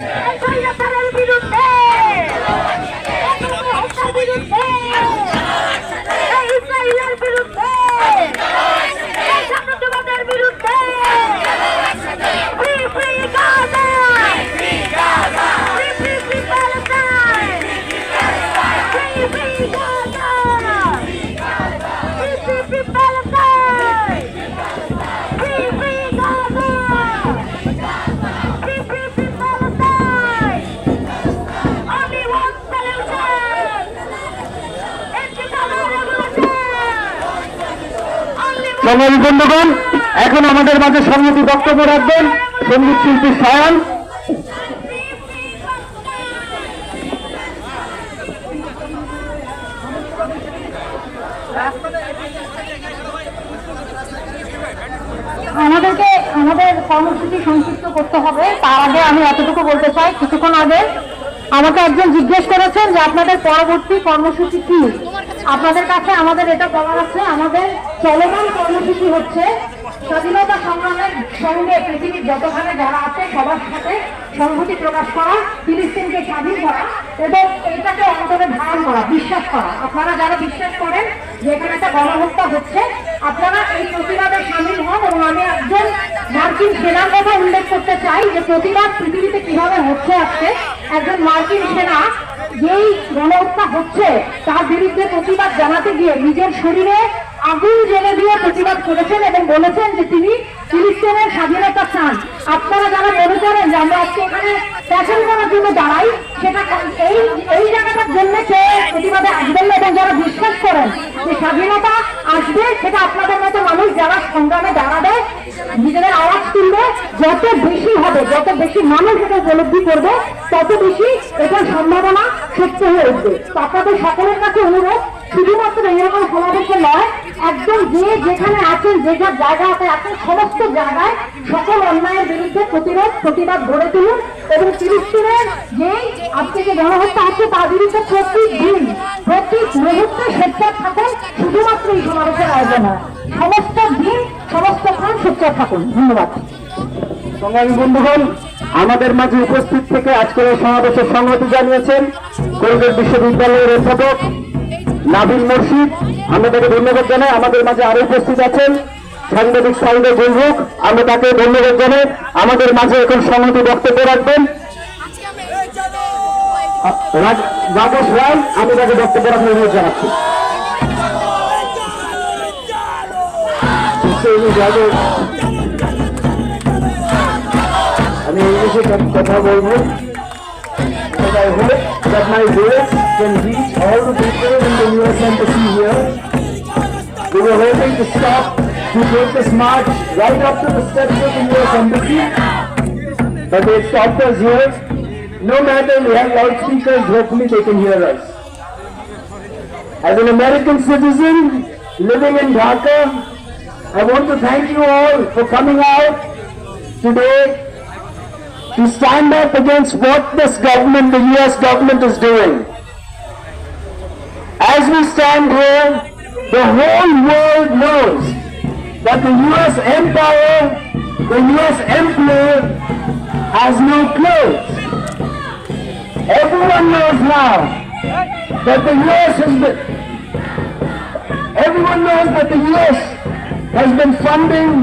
Yeah. সংগ্রামী বন্ধুগণ, এখন আমাদের মাঝে সংহতি বক্তব্য রাখবেন সংগীত শিল্পী সায়ান! আমাদেরকে, আমাদের কর্মসূচি সংক্ষিপ্ত করতে হবে তার আগে আমি এতটুকু বলতে চাই, কিছুক্ষণ আগে আমাকে একজন জিজ্ঞেস করেছেন যে আপনাদের পরবর্তী কর্মসূচি কি আপনাদের কাছে আমাদের এটা বলার আছে, আমাদের চলমান কর্মসূচি হচ্ছে স্বাধীনতা সংগ্রামের সঙ্গে পৃথিবীর যতখানে যারা আছে সবার সাথে সংহতি প্রকাশ করা, ফিলিস্তিনকে স্বাধীন করা এবং এটাকে অন্তরে ধারণ করা, বিশ্বাস করা। আপনারা যারা বিশ্বাস করেন যে এখানে একটা গণহত্যা হচ্ছে, আপনারা এই প্রতিবাদে সামিল হন এবং আমি একজন মার্কিন সেনার কথা উল্লেখ করতে চাই যে প্রতিবাদ পৃথিবীতে কীভাবে হচ্ছে আজকে? একজন মার্কিন সেনা যেই গণহত্যা হচ্ছে, তার বিরুদ্ধে প্রতিবাদ জানাতে গিয়ে নিজের শরীরে আগুন জেলে দিয়ে প্রতিবাদ করেছেন এবং বলেছেন যে তিনি ফিলিস্তিনের স্বাধীনতা চান। আপনারা যারা মনে করেন যে আমরা আজকে এখানে ফ্যাশন করার জন্য দাঁড়াই, সেটা এই এই জায়গাটার জন্য সে প্রতিবাদে আসবেন না এবং যারা বিশ্বাস করেন যে স্বাধীনতা আসবে, সেটা আপনাদের মতো মানুষ যারা সংগ্রামে দাঁড়াবে, নিজেদের যত বেশি হবে, যত বেশি মানুষ এটা উপলব্ধি করবে, তত বেশি এটার সম্ভাবনা সত্য হয়ে উঠবে। আপনাদের সকলের কাছে অনুরোধ, শুধুমাত্র এরকম সমাবেশে নয়, একদম যে যেখানে আছেন যে যার জায়গাতে আছেন সমস্ত জায়গায় সকল অন্যায়ের বিরুদ্ধে প্রতিরোধ, প্রতিবাদ গড়ে তুলুন এবং ফিলিস্তিনের যেই আজকে যে গণহত্যা হচ্ছে, তার বিরুদ্ধে প্রতি দিন মুহূর্তে সোচ্চার থাকুন, শুধুমাত্র এই সমাবেশের আয়োজন হয়। সমস্ত দিন সমস্তক্ষণ সোচ্চার থাকুন। ধন্যবাদ। সংগ্রামী বন্ধুগণ আমাদের মাঝে উপস্থিত থেকে আজকের এই সমাবেশের সংহতি জানিয়েছেন কলকাতা বিশ্ববিদ্যালয়ের অধ্যাপক নাবিল মুর্শিদ। আমরা তাকে ধন্যবাদ জানাই। আমাদের মাঝে আরও উপস্থিত আছেন সাংবাদিক সাইদে গুলরুক আমরা তাকে ধন্যবাদ জানাই। আমাদের মাঝে এখন সংহতি বক্তব্য রাখবেন। রাকেশ রায় আমি তাকে বক্তব্য রাখার অনুরোধ জানাচ্ছি। আমি ইংলিশে ক- কথা বলবো But I hope that my words can reach all the people in the US embassy here. We were hoping to stop to take this march right up to the steps of the US embassy, but they stopped us here. No matter, we have loudspeakers, hopefully they can hear us. As an American citizen living in Dhaka, I want to thank you all for coming out today to stand up against what this government, the US government is doing. As we stand here, the whole world knows that the US empire, the US emperor has no clothes. Everyone knows now that the US has been, everyone knows that the US has been funding